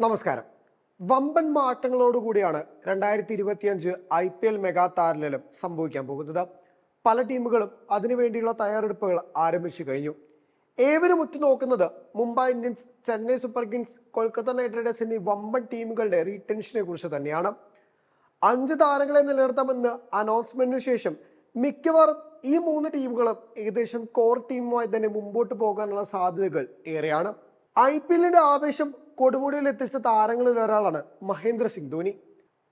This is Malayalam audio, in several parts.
നമസ്കാരം. വമ്പൻ മാറ്റങ്ങളോടുകൂടിയാണ് രണ്ടായിരത്തി ഇരുപത്തിയഞ്ച് ഐ പി എൽ മെഗാ താരലേലം സംഭവിക്കാൻ പോകുന്നത്. പല ടീമുകളും അതിനുവേണ്ടിയുള്ള തയ്യാറെടുപ്പുകൾ ആരംഭിച്ചു കഴിഞ്ഞു. ഏവരും ഉറ്റുനോക്കുന്നത് Mumbai Indians Chennai Super Kings Kolkata Knight Riders എന്നീ വമ്പൻ ടീമുകളുടെ റീടെൻഷനെ കുറിച്ച് തന്നെയാണ്. അഞ്ച് താരങ്ങളെ നിലനിർത്താമെന്ന് അനൗൺസ്മെന്റിന് ശേഷം മിക്കവാറും ഈ മൂന്ന് ടീമുകളും ഏകദേശം കോർ ടീമുമായി തന്നെ മുമ്പോട്ട് പോകാനുള്ള സാധ്യതകൾ ഏറെയാണ്. ഐ പി എല്ലിന്റെ ആവേശം കൊടുമുടിയിൽ എത്തിച്ച താരങ്ങളിൽ ഒരാളാണ് മഹേന്ദ്ര സിംഗ് ധോനി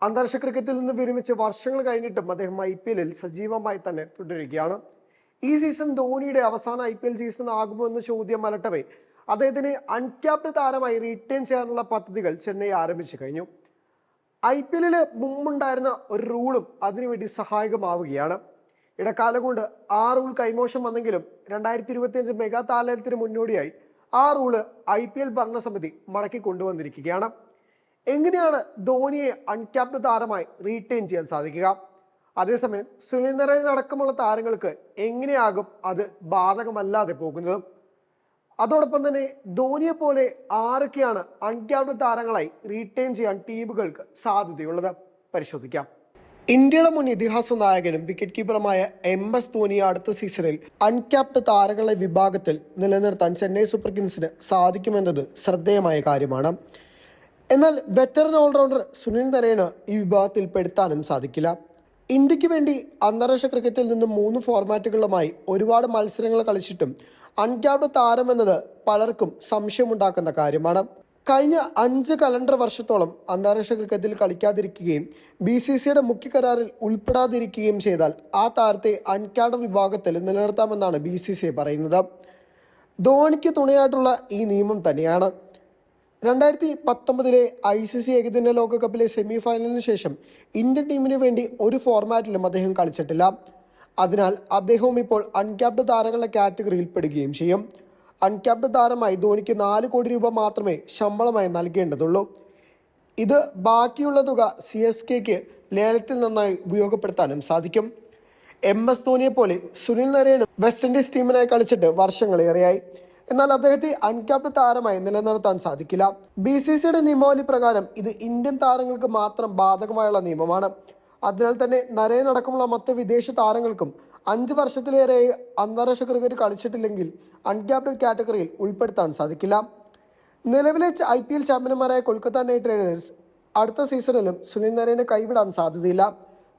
അന്താരാഷ്ട്ര ക്രിക്കറ്റിൽ നിന്ന് വിരമിച്ച് വർഷങ്ങൾ കഴിഞ്ഞിട്ടും അദ്ദേഹം ഐ പി എല്ലിൽ സജീവമായി തന്നെ തുടരുകയാണ്. ഈ സീസൺ ധോണിയുടെ അവസാന ഐ പി എൽ സീസൺ ആകുമോ എന്ന ചോദ്യം അലട്ടവേ അദ്ദേഹത്തിന് അൺക്യാപ്ഡ് താരമായി റീറ്റെയിൻ ചെയ്യാനുള്ള പദ്ധതികൾ ചെന്നൈ ആരംഭിച്ചു കഴിഞ്ഞു. ഐ പി എല്ലിൽ മുമ്പുണ്ടായിരുന്ന ഒരു റൂളും അതിനുവേണ്ടി സഹായകമാവുകയാണ്. ഇടക്കാലം കൊണ്ട് ആ റൂൾ കൈമോശം വന്നെങ്കിലും രണ്ടായിരത്തി ഇരുപത്തിയഞ്ച് മെഗാ താലയത്തിന് മുന്നോടിയായി ആ റൂൾ ഐ പി എൽ ഭരണസമിതി മടക്കി കൊണ്ടുവന്നിരിക്കുകയാണ്. എങ്ങനെയാണ് ധോണിയെ അൺക്യാപ്ഡ് താരമായി റീറ്റെയിൻ ചെയ്യാൻ സാധിക്കുക? അതേസമയം സുനിൽ അടക്കമുള്ള താരങ്ങൾക്ക് എങ്ങനെയാകും അത് ബാധകമല്ലാതെ പോകുന്നത്? അതോടൊപ്പം തന്നെ ധോണിയെ പോലെ ആരൊക്കെയാണ് അൺക്യാപ്ഡ് താരങ്ങളായി റീറ്റെയിൻ ചെയ്യാൻ ടീമുകൾക്ക് സാധ്യതയുള്ളത്? പരിശോധിക്കാം. ഇന്ത്യയുടെ മുൻ ഇതിഹാസ നായകനും വിക്കറ്റ് കീപ്പറുമായ എം എസ് ധോനി അടുത്ത സീസണിൽ അൺക്യാപ്ഡ് താരങ്ങളെ വിഭാഗത്തിൽ നിലനിർത്താൻ ചെന്നൈ സൂപ്പർ കിങ്സിന് സാധിക്കുമെന്നത് ശ്രദ്ധേയമായ കാര്യമാണ്. എന്നാൽ വെറ്ററൻ ഓൾറൗണ്ടർ സുനിൽ നരേന് ഈ വിഭാഗത്തിൽ പെടുത്താനും സാധിക്കില്ല. ഇന്ത്യയ്ക്ക് വേണ്ടി അന്താരാഷ്ട്ര ക്രിക്കറ്റിൽ നിന്നും മൂന്ന് ഫോർമാറ്റുകളുമായി ഒരുപാട് മത്സരങ്ങൾ കളിച്ചിട്ടും അൺക്യാപ്ഡ് താരമെന്നത് പലർക്കും സംശയമുണ്ടാക്കുന്ന കാര്യമാണ്. കഴിഞ്ഞ അഞ്ച് കലണ്ടർ വർഷത്തോളം അന്താരാഷ്ട്ര ക്രിക്കറ്റിൽ കളിക്കാതിരിക്കുകയും ബി സി സിയുടെ മുഖ്യ കരാറിൽ ഉൾപ്പെടാതിരിക്കുകയും ചെയ്താൽ ആ താരത്തെ അൺകാഡർ വിഭാഗത്തിൽ നിലനിർത്താമെന്നാണ് ബി സി സി പറയുന്നത്. ധോണിക്ക് തുണയായിട്ടുള്ള ഈ നിയമം തന്നെയാണ്. രണ്ടായിരത്തി പത്തൊമ്പതിലെ ഐ സി സി ഏകദിന ലോകകപ്പിലെ സെമി ഫൈനലിന് ശേഷം ഇന്ത്യൻ ടീമിന് വേണ്ടി ഒരു ഫോർമാറ്റിലും അദ്ദേഹം കളിച്ചിട്ടില്ല. അതിനാൽ അദ്ദേഹവും ഇപ്പോൾ അൺക്യാപ്ഡ് താരങ്ങളുടെ കാറ്റഗറിയിൽ പെടുകയും ചെയ്യും. അൺക്യാപ്ഡ് താരമായി ധോണിക്ക് നാല് കോടി രൂപ മാത്രമേ ശമ്പളമായി നൽകേണ്ടതുള്ളൂ. ഇത് ബാക്കിയുള്ള തുക സി എസ് കെക്ക് ലേലത്തിൽ നന്നായി ഉപയോഗപ്പെടുത്താനും സാധിക്കും. എം എസ് ധോണിയെ പോലെ സുനിൽ നരേനും വെസ്റ്റ് ഇൻഡീസ് ടീമിനായി കളിച്ചിട്ട് വർഷങ്ങളേറെയായി എന്നാൽ അദ്ദേഹത്തെ അൺക്യാപ്ഡ് താരമായി നിലനിർത്താൻ സാധിക്കില്ല. ബി സി സിയുടെ നിയമാവലി പ്രകാരം ഇത് ഇന്ത്യൻ താരങ്ങൾക്ക് മാത്രം ബാധകമായുള്ള നിയമമാണ്. അതിനാൽ തന്നെ നരേൻ അടക്കമുള്ള മറ്റ് വിദേശ താരങ്ങൾക്കും അഞ്ച് വർഷത്തിലേറെ അന്താരാഷ്ട്ര ക്രിക്കറ്റ് കളിച്ചിട്ടില്ലെങ്കിൽ അൺക്യാപ്ഡ് കാറ്റഗറിയിൽ ഉൾപ്പെടുത്താൻ സാധിക്കില്ല. നിലവിലെ ഐ പി എൽ ചാമ്പ്യന്മാരായ കൊൽക്കത്ത നൈറ്റ് റൈഡേഴ്സ് അടുത്ത സീസണിലും സുനിൽ നരേനെ കൈവിടാൻ സാധ്യതയില്ല.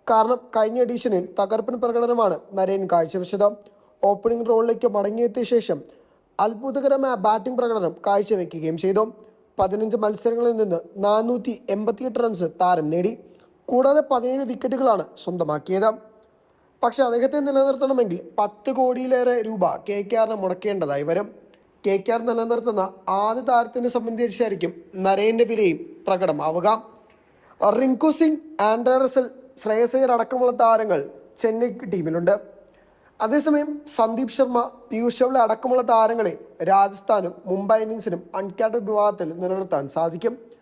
കാരണം കഴിഞ്ഞ എഡീഷനിൽ തകർപ്പൻ പ്രകടനമാണ് നരേൻ കാഴ്ചവെച്ചത്. ഓപ്പണിംഗ് റോളിലേക്ക് മടങ്ങിയെത്തിയ ശേഷം അത്ഭുതകരമായ ബാറ്റിംഗ് പ്രകടനം കാഴ്ചവെക്കുകയും ചെയ്തു. പതിനഞ്ച് മത്സരങ്ങളിൽ നിന്ന് നാനൂറ്റി എൺപത്തിയെട്ട് റൺസ് താരം നേടി. കൂടാതെ പതിനേഴ് വിക്കറ്റുകളാണ് സ്വന്തമാക്കിയത്. പക്ഷെ അദ്ദേഹത്തെ നിലനിർത്തണമെങ്കിൽ പത്ത് കോടിയിലേറെ രൂപ കെ കെ ആറിന് മുടക്കേണ്ടതായി വരും. കെ കെ ആർ നിലനിർത്തുന്ന ആദ്യ താരത്തിനെ സംബന്ധിച്ചായിരിക്കും നരേന്റെ വിലയും പ്രകടമാവുക. റിങ്കു സിംഗ് ആൻഡ്രസൽ ശ്രേയസയർ ശ്രേയസ് അടക്കമുള്ള താരങ്ങൾ ചെന്നൈ ടീമിലുണ്ട്. അതേസമയം സന്ദീപ് ശർമ്മ പീയൂഷ് ചൗള അടക്കമുള്ള താരങ്ങളെ രാജസ്ഥാനും മുംബൈ ഇന്ത്യൻസിനും അൺകാഡ് വിഭാഗത്തിൽ നിലനിർത്താൻ സാധിക്കും.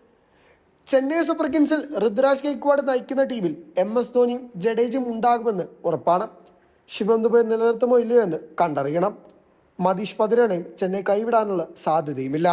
ചെന്നൈ സൂപ്പർ കിങ്സിൽ ഋതുരാജ് ഗൈക്വാഡ് നയിക്കുന്ന ടീമിൽ എം എസ് ധോണിയും ജഡേജയും ഉണ്ടാകുമെന്ന് ഉറപ്പാണ്. ശിവം ദുബൈ നിലനിർത്തുമോ ഇല്ലയോ എന്ന് കണ്ടറിയണം. മതീഷ് പതിരണയും ചെന്നൈ കൈവിടാനുള്ള സാധ്യതയുമില്ല.